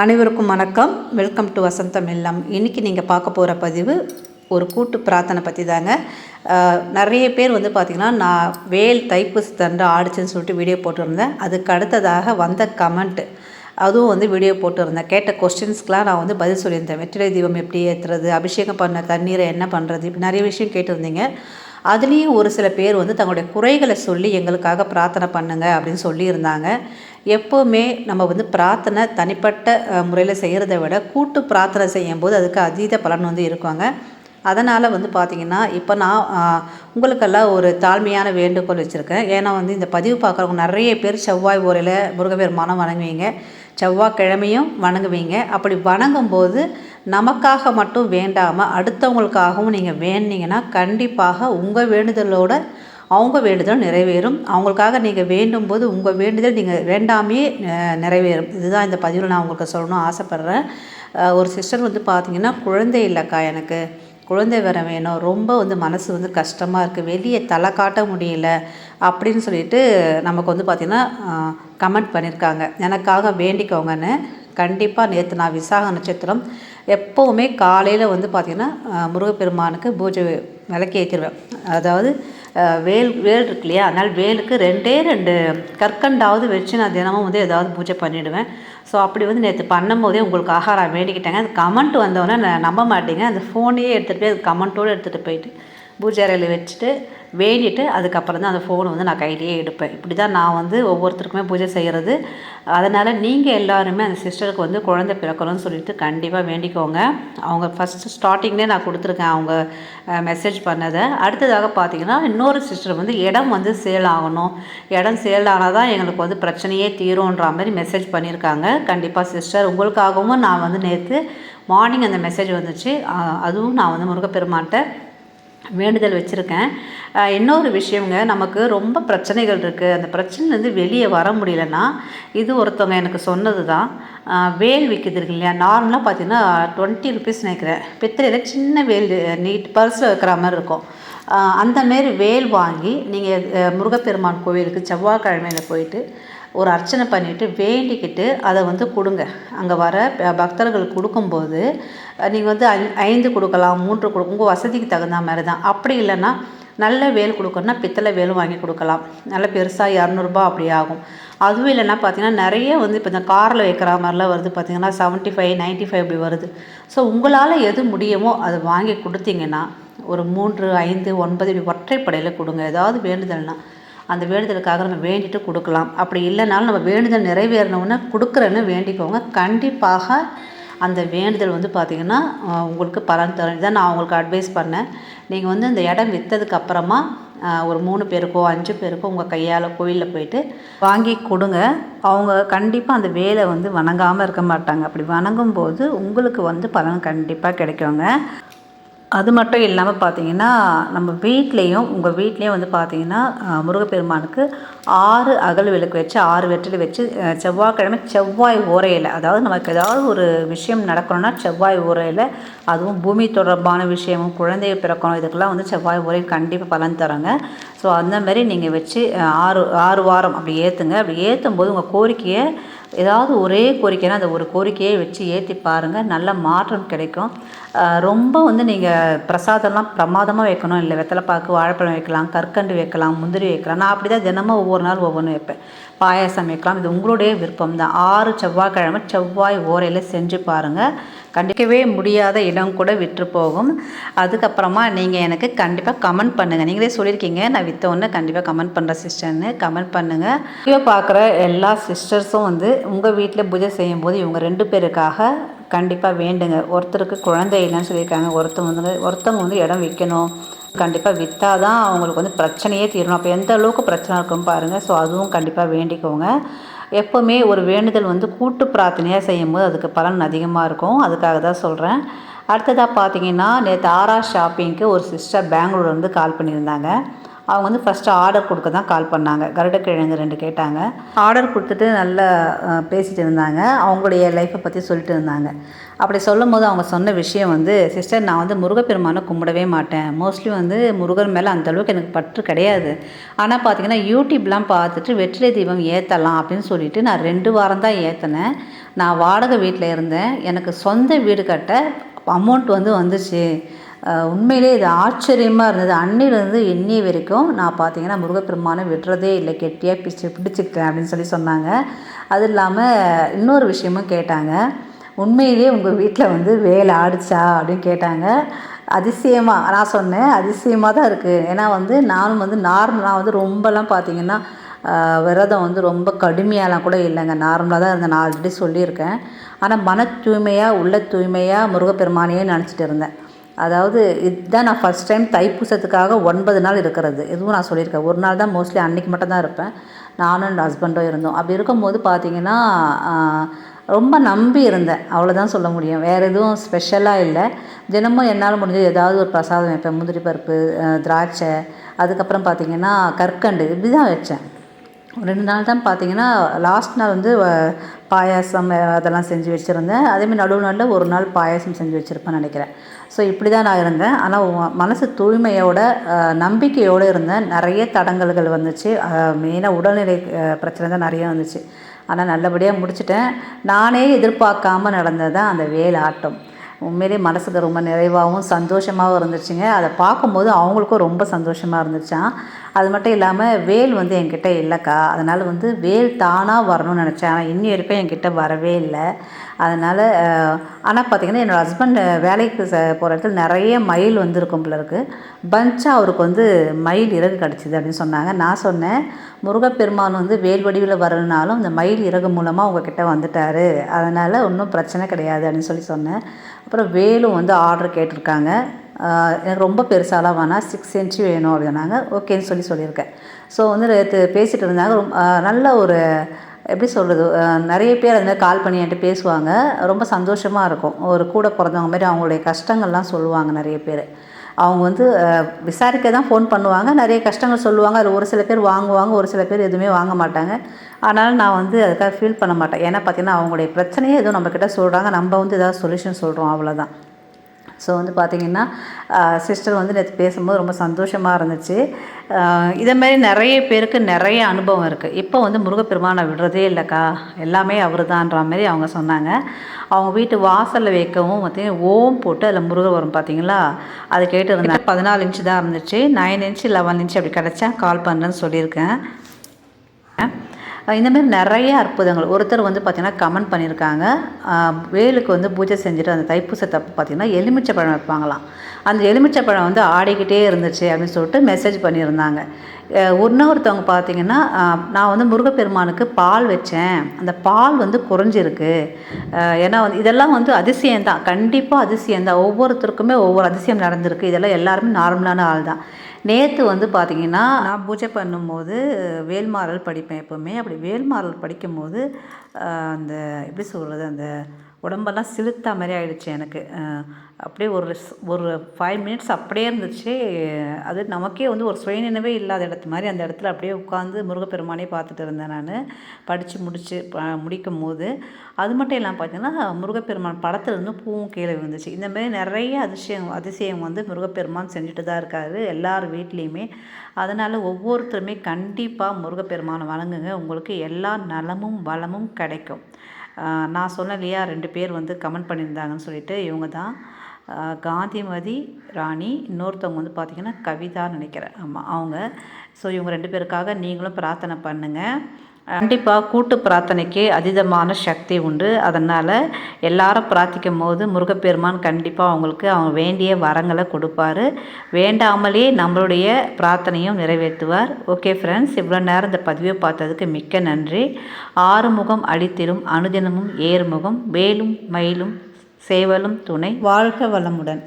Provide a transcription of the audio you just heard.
அனைவருக்கும் வணக்கம். Welcome to வசந்தம் இல்லம் இன்றைக்கி நீங்கள் பார்க்க போகிற பதிவு ஒரு கூட்டு பிரார்த்தனை பற்றி தாங்க. நிறைய பேர் வந்து பார்த்திங்கன்னா நான் வேல் தைப்பூசி தண்டு ஆடிச்சுன்னு சொல்லிட்டு வீடியோ போட்டிருந்தேன். அதுக்கு அடுத்ததாக வந்த கமெண்ட் அதுவும் வந்து வீடியோ போட்டிருந்தேன். கேட்ட கொஸ்டின்ஸ்க்கெலாம் நான் வந்து பதில் சொல்லியிருந்தேன். வெற்றிலை தீபம் எப்படி ஏற்றுறது அபிஷேகம் பண்ண தண்ணீரை என்ன பண்ணுறது இப்படி நிறைய விஷயம் கேட்டிருந்தீங்க. அதுலேயும் ஒரு சில பேர் வந்து தங்களுடைய குறைகளை சொல்லி எங்களுக்காக பிரார்த்தனை பண்ணுங்க அப்படின்னு சொல்லியிருந்தாங்க. எப்போவுமே நம்ம வந்து பிரார்த்தனை தனிப்பட்ட முறையில் செய்கிறத விட கூட்டு பிரார்த்தனை செய்யும்போது அதுக்கு அதீத பலன் வந்து இருக்குங்க. அதனால் வந்து பார்த்திங்கன்னா இப்போ நான் உங்களுக்கெல்லாம் ஒரு தாழ்மையான வேண்டுகோள் வச்சுருக்கேன். ஏன்னா வந்து இந்த பதிவு பார்க்குறவங்க நிறைய பேர் செவ்வாய் ஓரையில் முருகபெருமானம் வணங்குவீங்க. செவ்வாய்க்கிழமையும் வணங்குவீங்க. அப்படி வணங்கும்போது நமக்காக மட்டும் வேண்டாமல் அடுத்தவங்களுக்காகவும் நீங்கள் வேண்டிங்கன்னா கண்டிப்பாக உங்கள் வேண்டுதலோட அவங்க வேண்டுதல் நிறைவேறும். அவங்களுக்காக நீங்கள் வேண்டும் போது உங்கள் வேண்டுதல் நீங்கள் வேண்டாமே நிறைவேறும். இதுதான் இந்த பதிவில் நான் உங்களுக்கு சொல்லணும்னு ஆசைப்பட்றேன். ஒரு சிஸ்டர் வந்து பார்த்தீங்கன்னா குழந்தை இல்லைக்கா எனக்கு. குழந்தை வர வேணும். ரொம்ப வந்து மனசு வந்து கஷ்டமாக இருக்குது வெளியே தலை காட்ட முடியல அப்படின்னு சொல்லிட்டு நமக்கு வந்து பார்த்திங்கன்னா கமெண்ட் பண்ணியிருக்காங்க எனக்காக வேண்டிக்கோங்கன்னு. கண்டிப்பாக நேற்று நான் விசாக நட்சத்திரம் எப்போவுமே காலையில் வந்து பார்த்திங்கன்னா முருகப்பெருமானுக்கு பூஜை விளக்கி ஏற்றிடுவேன் அதாவது வேல் வேல் இருக்கு இல்லையா அதனால் வேலுக்கு ரெண்டே ரெண்டு கற்கண்டாவது வச்சு நான் தினமும் வந்து ஏதாவது பூஜை பண்ணிவிடுவேன் ஸோ அப்படி வந்து நேற்று பண்ணும்போதே உங்களுக்கு ஆகாரம் வேண்டிக்கிட்டாங்க. அது கமெண்ட் வந்தோன்னே நான் நம்ப மாட்டேங்க. அந்த ஃபோனையே எடுத்துகிட்டு போய் அது கமெண்ட்டோடு எடுத்துகிட்டு போயிட்டு பூஜை அறையில் வச்சுட்டு வேண்டிட்டு அதுக்கப்புறம் தான் அந்த ஃபோனை வந்து நான் கையிலேயே எடுப்பேன். இப்படி தான் நான் வந்து ஒவ்வொருத்தருக்குமே பூஜை செய்கிறது அதனால் நீங்கள் எல்லாருமே அந்த சிஸ்டருக்கு வந்து குழந்தை பிறக்கணும்னு சொல்லிட்டு கண்டிப்பாக வேண்டிக்கோங்க. அவங்க ஃபஸ்ட்டு ஸ்டார்டிங்லேயே நான் கொடுத்துருக்கேன் அவங்க மெசேஜ் பண்ணதை. அடுத்ததாக பார்த்தீங்கன்னா இன்னொரு சிஸ்டர் வந்து இடம் வந்து சேல் ஆகணும். இடம் சேல் ஆனால் தான் எங்களுக்கு வந்து பிரச்சனையே தீரும்ன்ற மாதிரி மெசேஜ் பண்ணியிருக்காங்க. கண்டிப்பாக சிஸ்டர் உங்களுக்காகவும் நான் வந்து நேற்று மார்னிங் அந்த மெசேஜ் வந்துச்சு. அதுவும் நான் வந்து முருகப்பெருமான்கிட்ட வேண்டுதல் வச்சுருக்கேன். இன்னொரு விஷயங்க நமக்கு ரொம்ப பிரச்சனைகள் இருக்குது அந்த பிரச்சனைலேருந்து வெளியே வர முடியலன்னா இது ஒருத்தவங்க எனக்கு சொன்னது தான் வேல் விற்கிது இருக்கு இல்லையா? நார்மலாக பார்த்தீங்கன்னா டுவெண்ட்டி ருபீஸ் நினைக்கிறேன். பித்திரையில் சின்ன வேல் நீட் பர்ஸில் வைக்கிற மாதிரி இருக்கும். அந்தமாரி அந்த மாரி வேல் வாங்கி நீங்கள் முருகப்பெருமான் கோவிலுக்கு செவ்வாய்க்கிழமையில் போயிட்டு ஒரு அர்ச்சனை பண்ணிவிட்டு வேண்டிக்கிட்டு அதை வந்து கொடுங்க. அங்கே வர பக்தர்கள் பக்தர்களுக்கு கொடுக்கும்போது நீங்கள் வந்து ஐ- ஐந்து கொடுக்கலாம் மூன்று கொடு உங்கள் வசதிக்கு தகுந்த மாதிரி தான் அப்படி இல்லைன்னா நல்ல வேல் கொடுக்கணும்னா பித்தளை வேலும் வாங்கி கொடுக்கலாம். நல்ல பெருசாக இரநூறுபா அப்படி ஆகும். அதுவும் இல்லைன்னா பார்த்தீங்கன்னா நிறைய வந்து இப்போ இந்த காரில் வைக்கிற மாதிரிலாம் வருது பார்த்தீங்கன்னா செவன்ட்டி ஃபைவ் நைன்ட்டி ஃபைவ் அப்படி வருது. ஸோ உங்களால் எது முடியுமோ அதை வாங்கி கொடுத்தீங்கன்னா ஒரு மூன்று ஐந்து ஒன்பது இப்படி ஒற்றைப்படையில் கொடுங்க. ஏதாவது வேண்டுதல்னா அந்த வேண்டுதலுக்காக நம்ம வேண்டிட்டு கொடுக்கலாம். அப்படி இல்லைனாலும் நம்ம வேண்டுதல் நிறைவேறினவுடனே கொடுக்குறேன்னு வேண்டிக்கோங்க. கண்டிப்பாக அந்த வேண்டுதல் வந்து பார்த்திங்கன்னா உங்களுக்கு பலன் தரும். இதான் நான் உங்களுக்கு அட்வைஸ் பண்ணேன். நீங்கள் வந்து அந்த இடம் விற்றதுக்கு அப்புறமா ஒரு மூணு பேருக்கோ அஞ்சு பேருக்கோ உங்கள் கையால் கோயிலில் போயிட்டு வாங்கி கொடுங்க. அவங்க கண்டிப்பாக அந்த வேலை வந்து வணங்காமல் இருக்க மாட்டாங்க. அப்படி வணங்கும்போது உங்களுக்கு வந்து பலன் கண்டிப்பாக கிடைக்குங்க. அது மட்டும் இல்லாமல் பார்த்தீங்கன்னா நம்ம வீட்லேயும் உங்கள் வீட்லேயும் வந்து பார்த்தீங்கன்னா முருகப்பெருமானுக்கு ஆறு அகல் விளக்கு வச்சு ஆறு வெற்றிலை வச்சு செவ்வாய்க்கிழமை செவ்வாய் ஓரையில் அதாவது நமக்கு ஏதாவது ஒரு விஷயம் நடக்கணும்னா செவ்வாய் ஓரையில் அதுவும் பூமி தொடர்பான விஷயமும் குழந்தை பிறக்கணும் இதுக்கெல்லாம் வந்து செவ்வாய் ஓரை கண்டிப்பாக பலன் தராங்க. ஸோ அந்த மாதிரி நீங்கள் வச்சு ஆறு ஆறு வாரம் அப்படி ஏற்றுங்க அப்படி ஏற்றும் போது உங்கள் கோரிக்கையை ஏதாவது ஒரே கோரிக்கைனா அந்த ஒரு கோரிக்கையை வச்சு ஏற்றி பாருங்கள் நல்ல மாற்றம் கிடைக்கும். ரொம்ப வந்து நீங்கள் பிரசாதம்லாம் பிரமாதமாக வைக்கணும். இல்லை வெத்தலைப்பாக்கு வாழைப்பழம் வைக்கலாம் கற்கண்டு வைக்கலாம் முந்திரி வைக்கலாம். நான் அப்படி தான் தினமும் ஒவ்வொரு நாள் ஒவ்வொன்றும் வைப்பேன். பாயாசம் வைக்கலாம். இது உங்களுடைய விருப்பம் தான் ஆறு செவ்வாய்க்கிழமை செவ்வாய் ஓரையில் செஞ்சு பாருங்கள் கண்டிக்கவே முடியாத இடம் கூட விற்று போகும் அதுக்கப்புறமா நீங்கள் எனக்கு கண்டிப்பாக கமெண்ட் பண்ணுங்கள் நீங்களே சொல்லியிருக்கீங்க நான் விற்ற ஒன்று கண்டிப்பாக கமெண்ட் பண்ணுற சிஸ்டர்னு கமெண்ட் பண்ணுங்கள் வீடியோ பார்க்குற எல்லா சிஸ்டர்ஸும் வந்து உங்கள் வீட்டில் பூஜை செய்யும்போது இவங்க ரெண்டு பேருக்காக கண்டிப்பாக வேண்டுங்க. ஒருத்தருக்கு குழந்தை இல்லைன்னு சொல்லியிருக்காங்க. ஒருத்தவங்க வந்து ஒருத்தவங்க வந்து இடம் விற்கணும் கண்டிப்பாக விற்றா தான் அவங்களுக்கு வந்து பிரச்சனையே தீரணும். அப்போ எந்த அளவுக்கு பிரச்சனை இருக்கும் பாருங்கள் ஸோ அதுவும் கண்டிப்பாக வேண்டிக்கோங்க. எப்போவுமே ஒரு வேண்டுதல் வந்து கூட்டு பிரார்த்தனையாக செய்யும்போது அதுக்கு பலன் அதிகமாக இருக்கும். அதுக்காக தான் சொல்கிறேன் அடுத்ததாக பார்த்தீங்கன்னா நேற்று ஆரா ஷாப்பிங்க்கு ஒரு சிஸ்டர் பெங்களூர்லேருந்து கால் பண்ணியிருந்தாங்க. அவங்க வந்து ஃபஸ்ட்டு ஆர்டர் கொடுக்க தான் கால் பண்ணாங்க. கருடக்கிழங்கு ரெண்டு கேட்டாங்க. ஆர்டர் கொடுத்துட்டு நல்லா பேசிகிட்டு இருந்தாங்க. அவங்களுடைய லைஃப்பை பற்றி சொல்லிட்டு இருந்தாங்க. அப்படி சொல்லும் போது அவங்க சொன்ன விஷயம் வந்து சிஸ்டர் நான் வந்து முருகப்பெருமானை கும்பிடவே மாட்டேன். மோஸ்ட்லி வந்து முருகன் மேலே அந்த அளவுக்கு எனக்கு பற்று கிடையாது. ஆனால் பார்த்தீங்கன்னா யூடியூப்லாம் பார்த்துட்டு வெற்றிலை தீபம் ஏற்றலாம் அப்படின்னு சொல்லிட்டு நான் ரெண்டு வாரம் தான் ஏற்றினேன் நான் வாடகை வீட்டில் இருந்தேன். எனக்கு சொந்த வீடு கட்ட அமௌண்ட் வந்து வந்துச்சு. உண்மையிலே இது ஆச்சரியமாக இருந்தது. அன்னிலேருந்து இன்னி வரைக்கும் நான் பார்த்தீங்கன்னா முருகப்பெருமானை விடுறதே இல்லை. கெட்டியாக பிடிச்சி பிடிச்சிக்கிறேன் அப்படின்னு சொல்லி சொன்னாங்க. அது இல்லாமல் இன்னொரு விஷயமும் கேட்டாங்க. உண்மையிலேயே உங்கள் வீட்டில் வந்து வேலை ஆடிச்சா அப்படின்னு கேட்டாங்க. அதிசயமாக நான் சொன்னேன் அதிசயமாக தான் இருக்குது ஏன்னா வந்து நானும் வந்து நார்மலாக வந்து ரொம்பலாம் பார்த்திங்கன்னா விரதம் வந்து ரொம்ப கடுமையாலாம் கூட இல்லைங்க. நார்மலாக தான் இருந்தேன். நான் ஆல்ரெடி சொல்லியிருக்கேன். ஆனால் மன தூய்மையாக உள்ள தூய்மையாக முருகப்பெருமானையே நினச்சிட்டு இருந்தேன். அதாவது இதுதான் நான் ஃபஸ்ட் டைம் தைப்பூசத்துக்காக ஒன்பது நாள் இருக்கிறது. இதுவும் நான் சொல்லியிருக்கேன். ஒரு நாள் தான் மோஸ்ட்லி அன்றைக்கி மட்டும் தான் இருப்பேன். நானும் என் ஹஸ்பண்டும் இருந்தோம். அப்படி இருக்கும்போது பார்த்தீங்கன்னா ரொம்ப நம்பி இருந்தேன். அவ்வளோதான் சொல்ல முடியும். வேறு எதுவும் ஸ்பெஷலாக இல்லை. தினமும் என்னால் முடிஞ்சது ஏதாவது ஒரு பிரசாதம் வைப்பேன். முந்திரி பருப்பு திராட்சை அதுக்கப்புறம் பார்த்திங்கன்னா கற்கண்டு இப்படி தான் வச்சேன். ரெண்டு நாள் தான் பார்த்தீங்கன்னா லாஸ்ட் நாள் வந்து வ- பாயாசம் அதெல்லாம் செஞ்சு வச்சுருந்தேன். அதேமாதிரி நடுவு நாளில் ஒரு நாள் பாயாசம் செஞ்சு வச்சுருப்பேன் நினைக்கிறேன். ஸோ இப்படி தான் நான் இருந்தேன். ஆனால் மனசு தூய்மையோட நம்பிக்கையோடு இருந்தேன் நிறைய தடங்கல்கள் வந்துச்சு. மெயினாக உடல்நிலை பிரச்சனை தான் நிறைய வந்துச்சு. ஆனால் நல்லபடியாக முடிச்சிட்டேன். நானே எதிர்பார்க்காம நடந்தது தான் அந்த வேல் ஆட்டம். உண்மையிலே மனசுக்கு ரொம்ப நிறைவாகவும் சந்தோஷமாகவும் இருந்துச்சுங்க. அதை பார்க்கும்போது அவங்களுக்கும் ரொம்ப சந்தோஷமாக இருந்துச்சான் அது மட்டும் இல்லாமல் வேல் வந்து என்கிட்ட இல்லைக்கா. அதனால் வந்து வேல் தானாக வரணும்னு நினச்சேன். ஆனால் இன்னி வரைக்கும் என்கிட்ட வரவே இல்லை. அதனால் ஆனால் பார்த்திங்கன்னா என்னோடய ஹஸ்பண்ட் வேலைக்கு ச போகிற இடத்துல நிறைய மயில் வந்துருக்கும் போல இருக்குது பஞ்சாக அவருக்கு வந்து மயில் இறகு கிடச்சிது அப்படின்னு சொன்னாங்க. நான் சொன்னேன் முருகப்பெருமான் வந்து வேல் வடிவில் வரலனாலும் இந்த மயில் இறகு மூலமாக உங்ககிட்ட வந்துட்டார். அதனால் ஒன்றும் பிரச்சனை கிடையாது. அப்படின்னு சொல்லி சொன்னேன். அப்புறம் வேலும் வந்து ஆர்டர் கேட்டிருக்காங்க. எனக்கு ரொம்ப பெருசாலாம் வேணாம். சிக்ஸ் இன்ச்சு வேணும் அப்படின்னாங்க. ஓகேன்னு சொல்லி சொல்லியிருக்கேன். ஸோ வந்து நேற்று பேசிகிட்டு இருந்தாங்க. ரொம்ப நல்ல ஒரு எப்படி சொல்கிறது நிறைய பேர் அது கால் பண்ணி என்கிட்ட பேசுவாங்க. ரொம்ப சந்தோஷமாக இருக்கும். ஒரு கூட பிறந்தவங்க மாதிரி அவங்களுடைய கஷ்டங்கள்லாம் சொல்லுவாங்க நிறைய பேர். அவங்க வந்து விசாரிக்க தான் ஃபோன் பண்ணுவாங்க. நிறைய கஷ்டங்கள் சொல்லுவாங்க. அதில் ஒரு சில பேர் வாங்குவாங்க. ஒரு சில பேர் எதுவுமே வாங்க மாட்டாங்க. ஆனால் நான் வந்து அதுக்காக ஃபீல் பண்ண மாட்டேன். ஏன்னா பார்த்தீங்கன்னா அவங்களுடைய பிரச்சனையே எதுவும் நம்மக்கிட்ட சொல்கிறாங்க நம்ம வந்து ஏதாவது சொல்யூஷன் சொல்கிறோம் அவ்வளோதான் ஸோ வந்து பார்த்திங்கன்னா சிஸ்டர் வந்து நேற்று பேசும்போது ரொம்ப சந்தோஷமாக இருந்துச்சு. ஆஹ் இதே மாதிரி நிறைய பேருக்கு நிறைய அனுபவம் இருக்குது இப்போ வந்து முருகப்பெருமானை விடுறதே இல்லைக்கா. எல்லாமே அவர் தான்ற மாதிரி அவங்க சொன்னாங்க. அவங்க வீட்டு வாசலில் வைக்கவும் பார்த்தீங்கன்னா ஓம் போட்டு அதில் முருகர் வரும் பார்த்தீங்களா அது கேட்டு இருந்தேன் பதினாலு இன்ச்சு தான் இருந்துச்சு. நைன் இன்ச்சு லெவன் இன்ச்சு அப்படி கிடச்சா கால் பண்ணுறேன்னு சொல்லியிருக்கேன். இந்தமாரி நிறைய அற்புதங்கள். ஒருத்தர் வந்து பார்த்திங்கன்னா கமெண்ட் பண்ணியிருக்காங்க. வேலுக்கு வந்து பூஜை செஞ்சுட்டு அந்த தைப்பூசத்தப்போ பார்த்திங்கன்னா எலுமிச்சை பழம் வைப்பாங்களாம். அந்த எலுமிச்சை பழம் வந்து ஆடிக்கிட்டே இருந்துச்சு அப்படின்னு சொல்லிட்டு மெசேஜ் பண்ணியிருந்தாங்க. இன்னொருத்தவங்க பார்த்தீங்கன்னா நான் வந்து முருகப்பெருமானுக்கு பால் வச்சேன். அந்த பால் வந்து குறைஞ்சிருக்கு. ஏன்னா வந்து இதெல்லாம் வந்து அதிசயம்தான். கண்டிப்பாக அதிசயம்தான். ஒவ்வொருத்தருக்குமே ஒவ்வொரு அதிசயம் நடந்திருக்கு. இதெல்லாம் எல்லாருமே நார்மலான ஆள் தான் நேற்று வந்து பார்த்தீங்கன்னா நான் பூஜை பண்ணும்போது வேல்மாறல் படிப்பேன் எப்போவுமே. அப்படி வேல்மாறல் படிக்கும்போது அந்த எப்படி சொல்கிறது அந்த உடம்பெல்லாம் சிலுத்தா மாதிரி ஆயிடுச்சு எனக்கு. அப்படியே ஒரு ஒரு ஃபைவ் மினிட்ஸ் அப்படியே இருந்துச்சு. அது நமக்கே வந்து ஒரு சுயநினைவே இல்லாத இடத்து மாதிரி அந்த இடத்துல அப்படியே உட்காந்து முருகப்பெருமானே பார்த்துட்டு இருந்தேன் நான். படித்து முடித்து ப- முடிக்கும் போது. அது மட்டும் இல்லாமல் பார்த்தீங்கன்னா முருகப்பெருமான் படத்துலேருந்து பூவும் கீழே விழுந்துச்சு. இந்த மாதிரி நிறைய அதிசயம் அதிசயம் வந்து முருகப்பெருமான் செஞ்சுட்டு தான் இருக்காரு எல்லார் வீட்லேயுமே. அதனால் ஒவ்வொருத்தருமே கண்டிப்பாக முருகப்பெருமானை வணங்குங்க. உங்களுக்கு எல்லா நலமும் வளமும் கிடைக்கும். நான் சொன்னேன் இல்லையா ரெண்டு பேர் வந்து கமெண்ட் பண்ணியிருந்தாங்கன்னு சொல்லிட்டு இவங்க தான் காந்திமதி ராணி இன்னொருத்தவங்க வந்து பார்த்திங்கன்னா கவிதான்னு நினைக்கிறேன். ஆமாம் அவங்க. ஸோ இவங்க ரெண்டு பேருக்காக நீங்களும் பிரார்த்தனை பண்ணுங்கள் கண்டிப்பாக கூட்டு பிரார்த்தனைக்கு அதீதமான சக்தி உண்டு. அதனால் எல்லாரும் பிரார்த்திக்கும் போது முருகப்பெருமான் கண்டிப்பாக அவங்களுக்கு அவங்க வேண்டிய வரங்களை கொடுப்பாரு. வேண்டாமலே நம்மளுடைய பிரார்த்தனையும் நிறைவேற்றுவார். ஓகே ஃப்ரெண்ட்ஸ் இவ்வளோ நேரம் இந்த பதிவை பார்த்ததுக்கு மிக்க நன்றி. ஆறுமுகம் அடித்திரும் அனுதினமும் ஏறுமுகம் வேலும் மயிலும் சேவலும் துணை. வாழ்க வளமுடன்.